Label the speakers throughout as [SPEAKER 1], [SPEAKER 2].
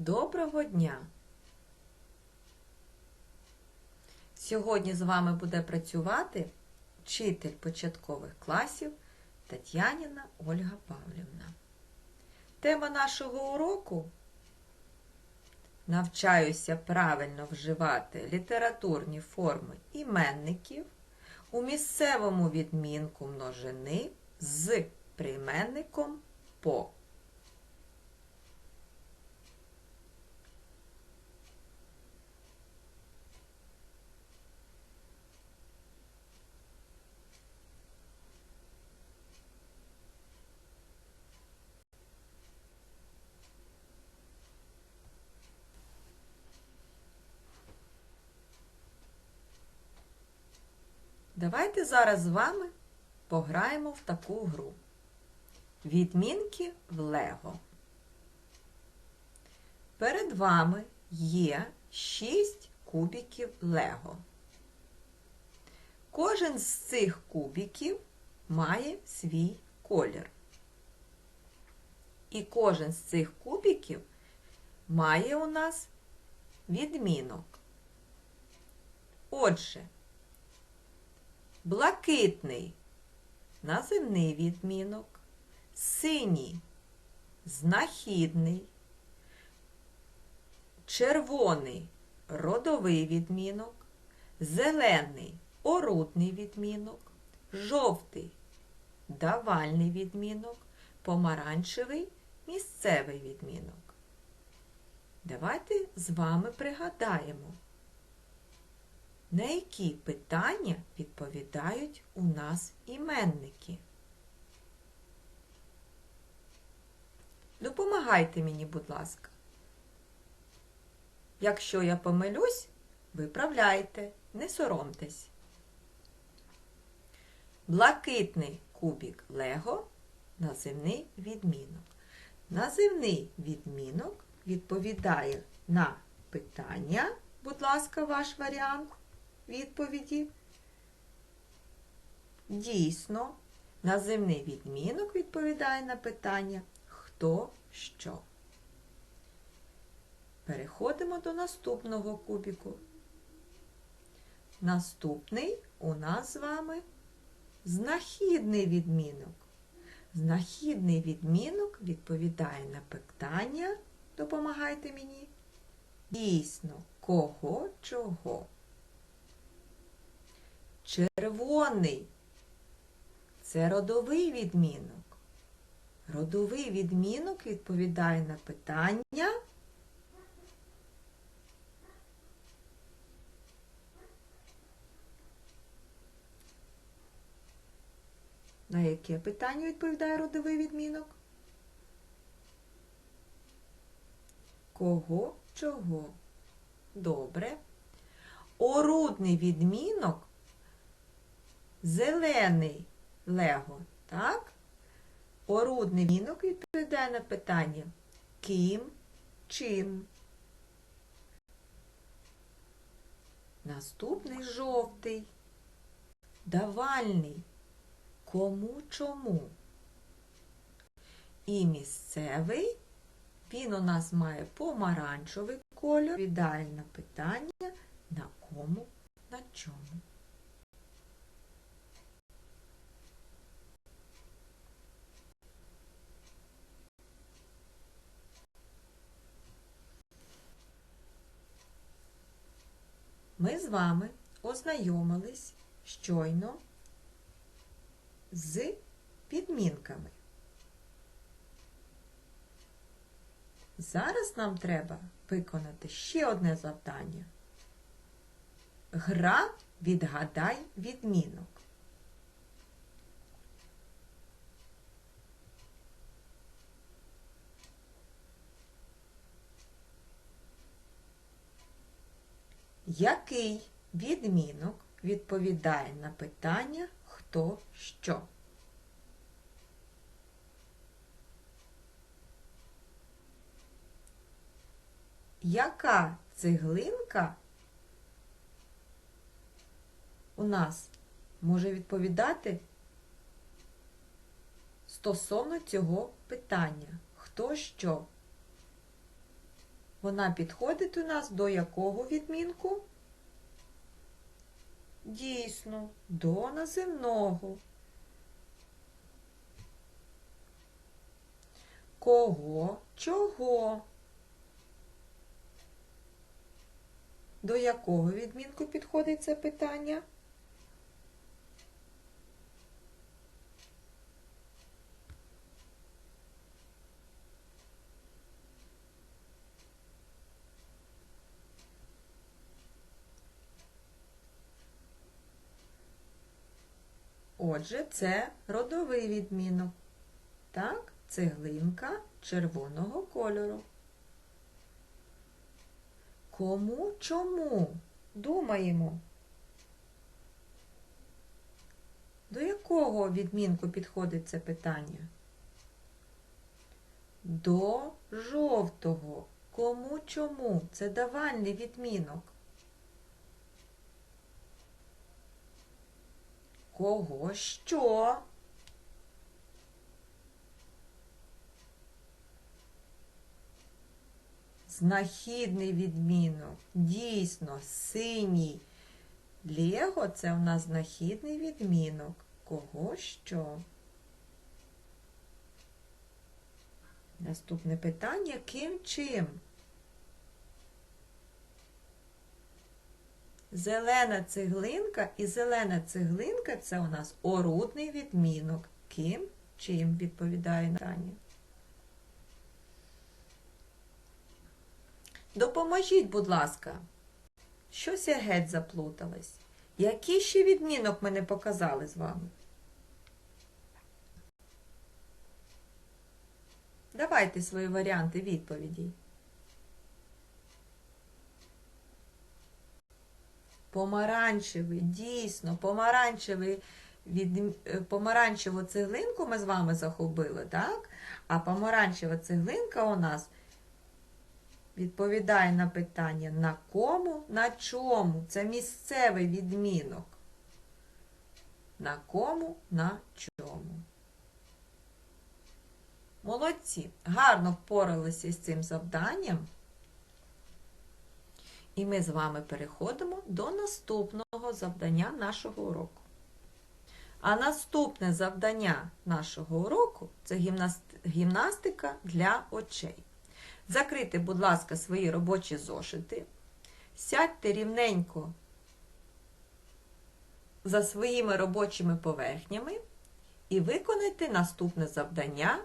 [SPEAKER 1] Доброго дня! Сьогодні з вами буде працювати вчитель початкових класів Тетяніна Ольга Павлівна. Тема нашого уроку Навчаюся правильно вживати літературні форми іменників у місцевому відмінку множини з прийменником по. Давайте зараз з вами пограємо в таку гру. Відмінки в Лего. Перед вами є 6 кубиків Лего. Кожен з цих кубиків має свій колір. І кожен з цих кубиків має у нас відмінок. Отже, блакитний наземний відмінок, синій знахідний, червоний родовий відмінок, зелений орудний відмінок, жовтий давальний відмінок, помаранчевий місцевий відмінок. Давайте з вами пригадаємо, на які питання відповідають у нас іменники? Допомагайте мені, будь ласка. Якщо я помилюсь, виправляйте, не соромтесь. Блакитний кубик Лего називний відмінок. Називний відмінок відповідає на питання, будь ласка, ваш варіант відповіді. Дійсно, називний відмінок відповідає на питання хто що. Переходимо до наступного кубіку. Наступний у нас з вами знахідний відмінок. Знахідний відмінок відповідає на питання, допомагайте мені. Дійсно, кого чого. Червоний це родовий відмінок. Родовий відмінок відповідає на питання. На яке питання відповідає родовий відмінок? Кого чого? Добре. Орудний відмінок зелений лего, так? Орудний відмінок відповідає на питання ким, чим. Наступний жовтий, давальний, кому чому. І місцевий, він у нас має помаранчевий кольор, відповідає на питання на кому, на чому. Ми з вами ознайомились щойно з підмінками. Зараз нам треба виконати ще одне завдання. Гра відгадай відмінок. Який відмінок відповідає на питання хто що? Яка цеглинка у нас може відповідати стосовно цього питання? Хто що? Вона підходить у нас до якого відмінку? Дійсно, до називного. Кого? Чого? До якого відмінку підходить це питання? Отже, це родовий відмінок. Так, цеглинка червоного кольору. Кому чому? Думаємо. До якого відмінку підходить це питання? До жовтого. Кому чому? Це давальний відмінок. Кого що? Знахідний відмінок. Дійсно, синій. Лего це у нас знахідний відмінок. Кого що? Наступне питання ким чим? Зелена цеглинка і зелена цеглинка це у нас орудний відмінок. Ким чим відповідає на питання. Допоможіть, будь ласка. Щось я геть заплуталась. Який ще відмінок ми не показали з вами? Давайте свої варіанти відповідей. Помаранчевий, дійсно, помаранчевий від, е, помаранчеву цеглинку ми з вами захопили, так? А помаранчева цеглинка у нас відповідає на питання на кому, на чому. Це місцевий відмінок. На кому, на чому. Молодці, гарно впоралися з цим завданням. І ми з вами переходимо до наступного завдання нашого уроку. А наступне завдання нашого уроку це гімнастика для очей. Закрийте, будь ласка, свої робочі зошити. Сядьте рівненько за своїми робочими поверхнями і виконайте наступне завдання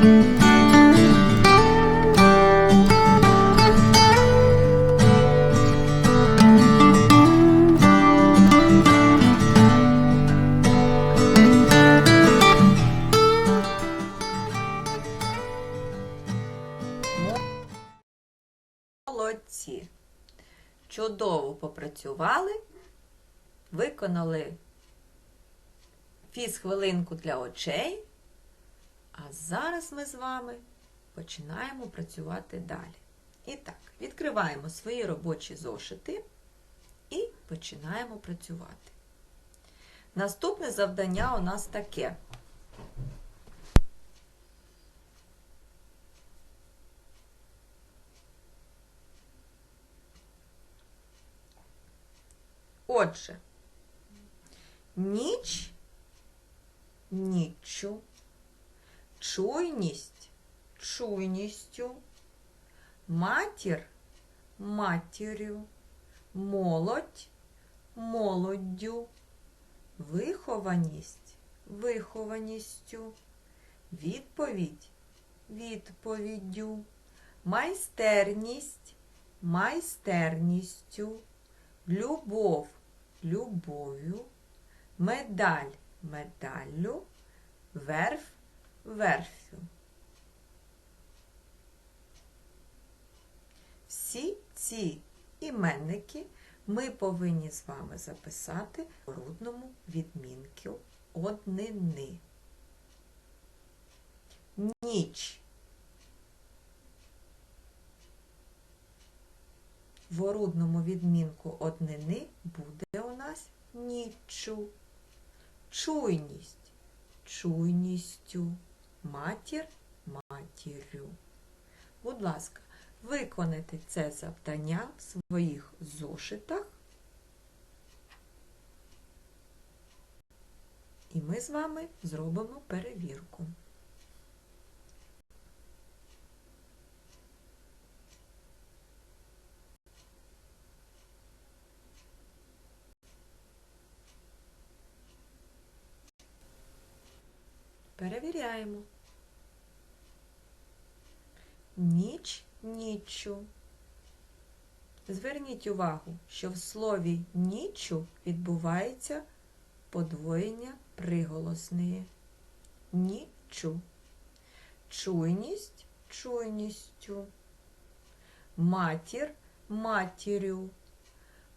[SPEAKER 1] Молодці. Чудово попрацювали, виконали фіз-хвилинку для очей. А зараз ми з вами починаємо працювати далі. І так, відкриваємо свої робочі зошити і починаємо працювати. Наступне завдання у нас таке. Отже, ніч, ніччю, чуйність чуйністю, матір матір'ю, молодь молоддю, вихованість вихованістю, відповідь відповіддю, майстерність майстерністю, любов любов'ю, медаль медаллю, верф верфю. Всі ці іменники ми повинні з вами записати в рудному відмінку однини. Ніч. В орудному відмінку однини буде у нас ніччю. Чуйність чуйністю, матір матір'ю. Будь ласка, виконайте це завдання в своїх зошитах. І ми з вами зробимо перевірку. Перевіряємо. Ніч ніччю. Зверніть увагу, що в слові ніччю відбувається подвоєння приголосної. Ніччю. Чуйність чуйністю. Матір матір'ю.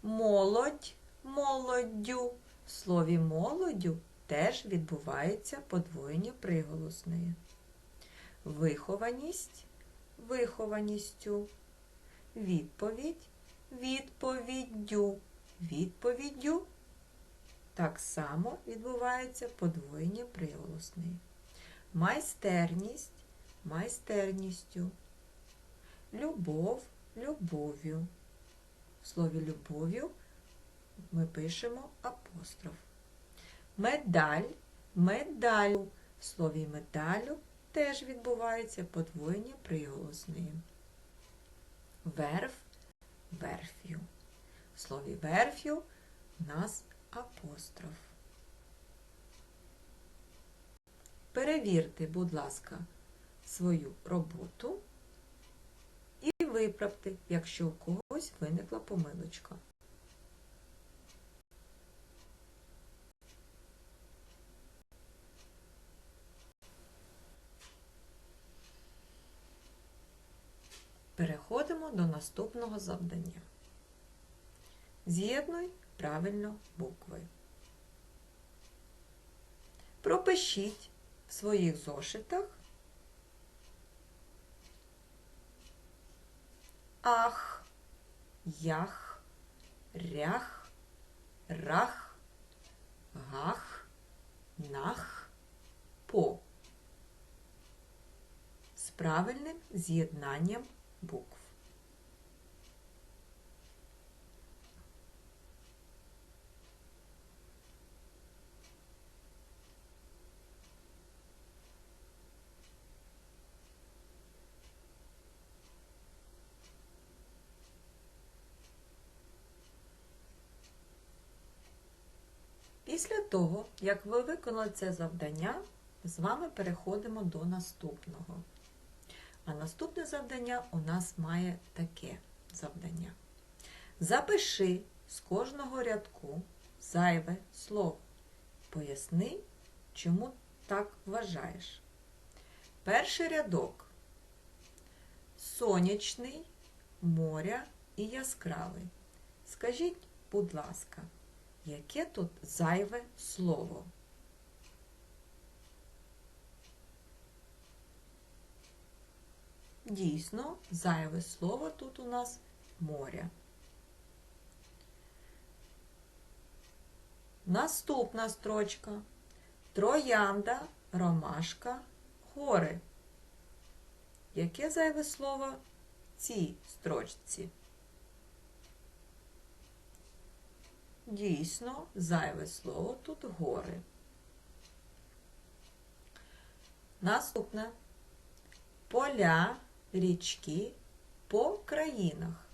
[SPEAKER 1] Молодь молоддю. В слові молоддю теж відбувається подвоєння приголосної. Вихованість вихованістю. Відповідь відповіддю. Відповіддю так само відбувається подвоєння приголосної. Майстерність майстерністю. Любов любов'ю. В слові любов'ю ми пишемо апостроф. Медаль медалю. В слові медалю теж відбувається подвоєння приголосної. Верф верф'ю. В слові верф'ю у нас апостроф. Перевірте, будь ласка, свою роботу і виправте, якщо у когось виникла помилочка. Переходимо до наступного завдання. З'єднуй правильно букви. Пропишіть в своїх зошитах ах, ях, рях, рах, гах, нах, по з правильним з'єднанням букв. Після того, як ви виконали це завдання, з вами переходимо до наступного. А наступне завдання у нас має таке завдання. Запиши з кожного рядку зайве слово. Поясни, чому так вважаєш. Перший рядок сонячний, моря і яскравий. Скажіть, будь ласка, яке тут зайве слово? Дійсно, зайве слово тут у нас море. Наступна строчка. Троянда, ромашка, гори. Яке зайве слово в цій строчці? Дійсно, зайве слово тут гори. Наступне поля, річки по країнах.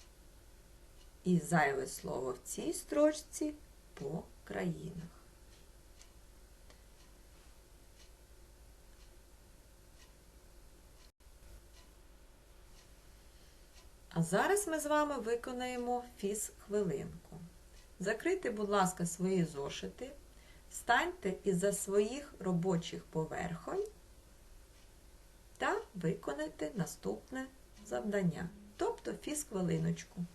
[SPEAKER 1] І зайве слово в цій строчці по країнах. А зараз ми з вами виконаємо фіз-хвилинку. Закрийте, будь ласка, свої зошити, станьте із-за своїх робочих поверхонь та виконайте наступне завдання, тобто фіз-хвилиночку.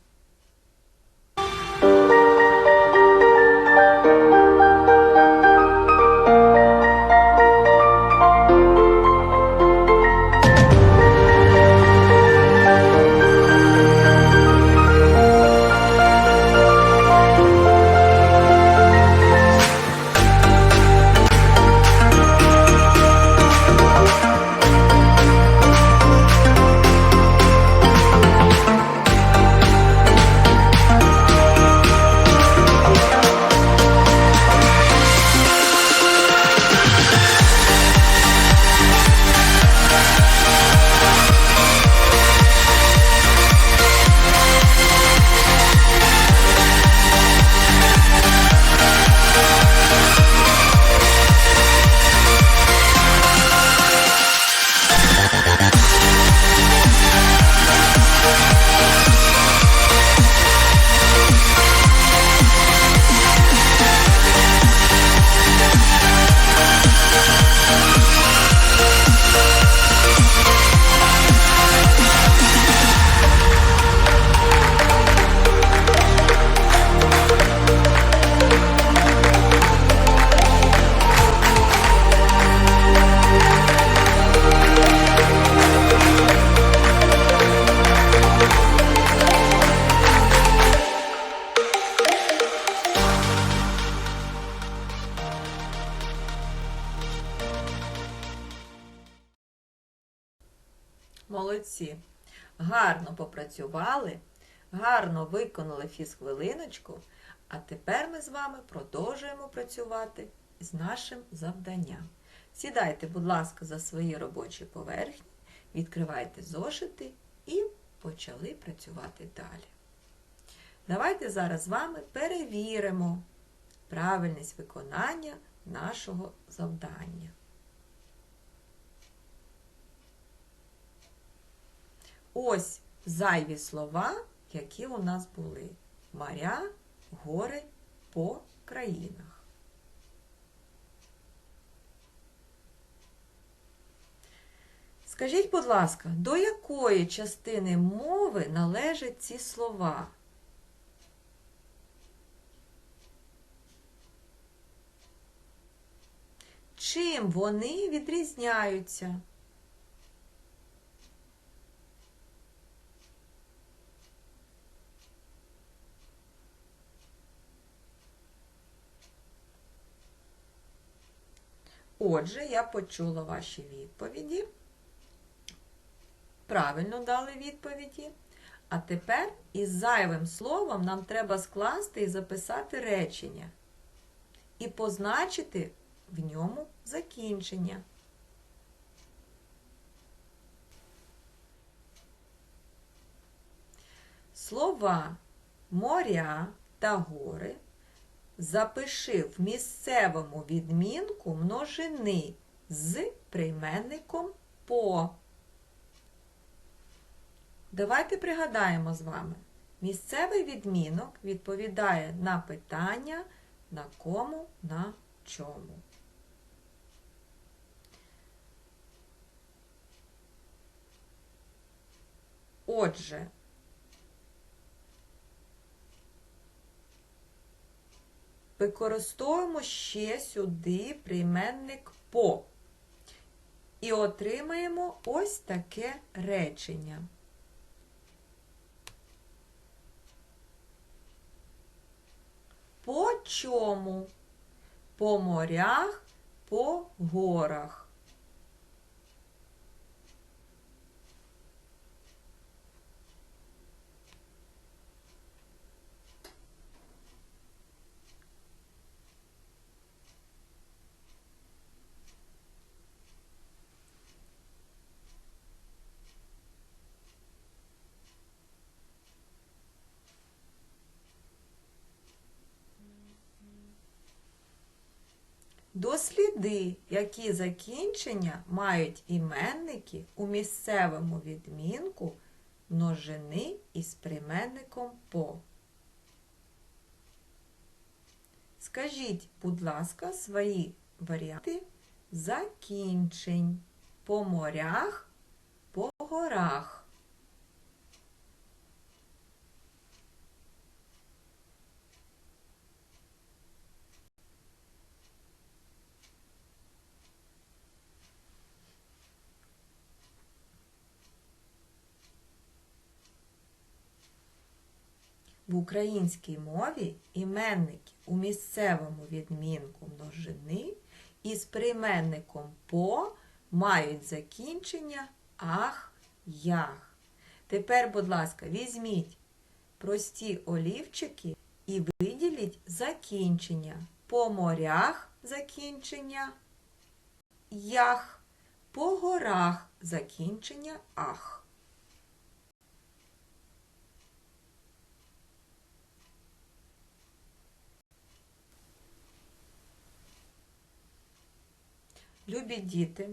[SPEAKER 1] Молодці! Гарно попрацювали, гарно виконали фізхвилиночку, а тепер ми з вами продовжуємо працювати з нашим завданням. Сідайте, будь ласка, за свої робочі поверхні, відкривайте зошити і почали працювати далі. Давайте зараз з вами перевіримо правильність виконання нашого завдання. Ось зайві слова, які у нас були. Моря, гори по країнах. Скажіть, будь ласка, до якої частини мови належать ці слова? Чим вони відрізняються? Отже, я почула ваші відповіді. Правильно дали відповіді. А тепер із зайвим словом нам треба скласти і записати речення і позначити в ньому закінчення. Слова моря та гори запиши в місцевому відмінку множини з прийменником по. Давайте пригадаємо з вами. Місцевий відмінок відповідає на питання на кому, на чому. Отже, використовуємо ще сюди прийменник по. І отримаємо ось таке речення. По чому? По морях, по горах. Досліди, які закінчення мають іменники у місцевому відмінку множини із прийменником по. Скажіть, будь ласка, свої варіанти закінчень по морях, по горах. В українській мові іменники у місцевому відмінку множини із прийменником по мають закінчення ах, ях. Тепер, будь ласка, візьміть прості олівчики і виділіть закінчення. По морях закінчення ях, по горах закінчення ах. Любі діти,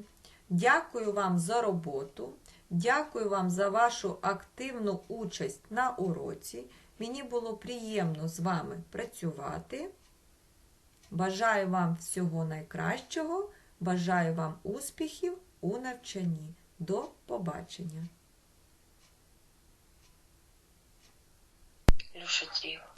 [SPEAKER 1] дякую вам за роботу, дякую вам за вашу активну участь на уроці. Мені було приємно з вами працювати. Бажаю вам всього найкращого, бажаю вам успіхів у навчанні. До побачення!
[SPEAKER 2] Люша, тихо.